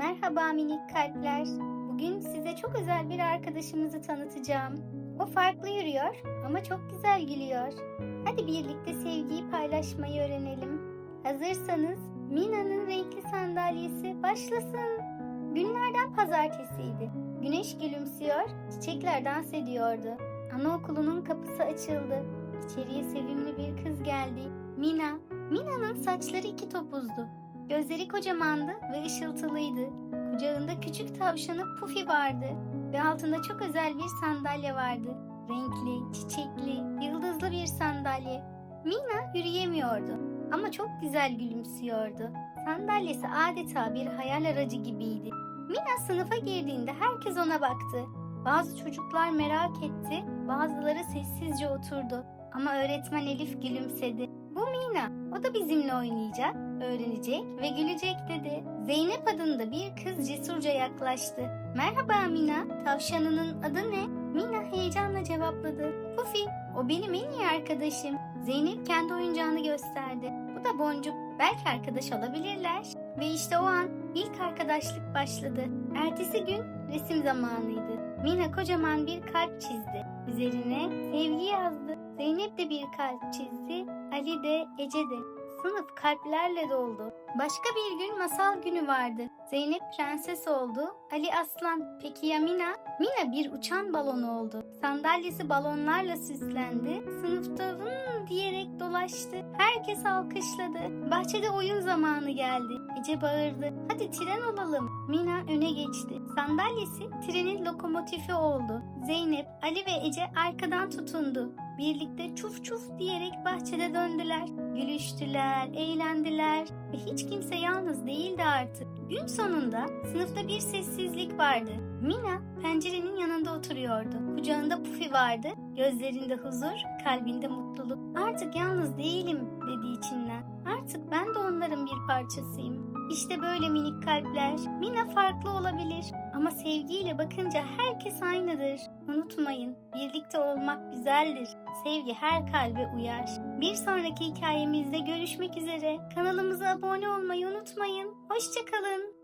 Merhaba minik kalpler. Bugün size çok özel bir arkadaşımızı tanıtacağım. O farklı yürüyor ama çok güzel gülüyor. Hadi birlikte sevgiyi paylaşmayı öğrenelim. Hazırsanız Mina'nın renkli sandalyesi başlasın. Günlerden pazartesiydi. Güneş gülümsüyor, çiçekler dans ediyordu. Anaokulunun kapısı açıldı. İçeriye sevimli bir kız geldi. Mina. Mina'nın saçları iki topuzdu. Gözleri kocamandı ve ışıltılıydı. Kucağında küçük tavşanı Pufi vardı ve altında çok özel bir sandalye vardı. Renkli, çiçekli, yıldızlı bir sandalye. Mina yürüyemiyordu ama çok güzel gülümsüyordu. Sandalyesi adeta bir hayal aracı gibiydi. Mina sınıfa girdiğinde herkes ona baktı. Bazı çocuklar merak etti, bazıları sessizce oturdu. Ama öğretmen Elif gülümsedi. Bu Mina, o da bizimle oynayacak, öğrenecek ve gülecek dedi. Zeynep adında bir kız cesurca yaklaştı. Merhaba Mina, tavşanının adı ne? Mina heyecanla cevapladı. Pufi, o benim en iyi arkadaşım. Zeynep kendi oyuncağını gösterdi. Bu da Boncuk, belki arkadaş olabilirler. Ve işte o an ilk arkadaşlık başladı. Ertesi gün resim zamanıydı. Mina kocaman bir kalp çizdi. Üzerine sevgi yazdı. Zeynep de bir kalp çizdi. Ali de Ece de. Sınıf kalplerle doldu. Başka bir gün masal günü vardı. Zeynep prenses oldu. Ali aslan. Peki ya Mina? Mina bir uçan balon oldu. Sandalyesi balonlarla süslendi. Sınıfta vın diyerek dolaştı. Herkes alkışladı. Bahçede oyun zamanı geldi. Ece bağırdı. Hadi tren olalım. Mina öne geçti. Sandalyesi trenin lokomotifi oldu. Zeynep, Ali ve Ece arkadan tutundu. Birlikte çuf çuf diyerek bahçede döndüler. Gülüştüler, eğlendiler ve hiç kimse yalnız değildi artık. Gün sonunda sınıfta bir sessizlik vardı. Mina pencerenin yanında oturuyordu. Kucağında Pufi vardı. Gözlerinde huzur, kalbinde mutluluk. Artık yalnız değilim dedi içinden. Artık ben de onların bir parçasıyım. İşte böyle minik kalpler. Mina farklı olabilir ama sevgiyle bakınca herkes aynıdır. Unutmayın, birlikte olmak güzeldir. Sevgi her kalbe uyar. Bir sonraki hikayemizde görüşmek üzere. Kanalımıza abone olmayı unutmayın. Hoşçakalın.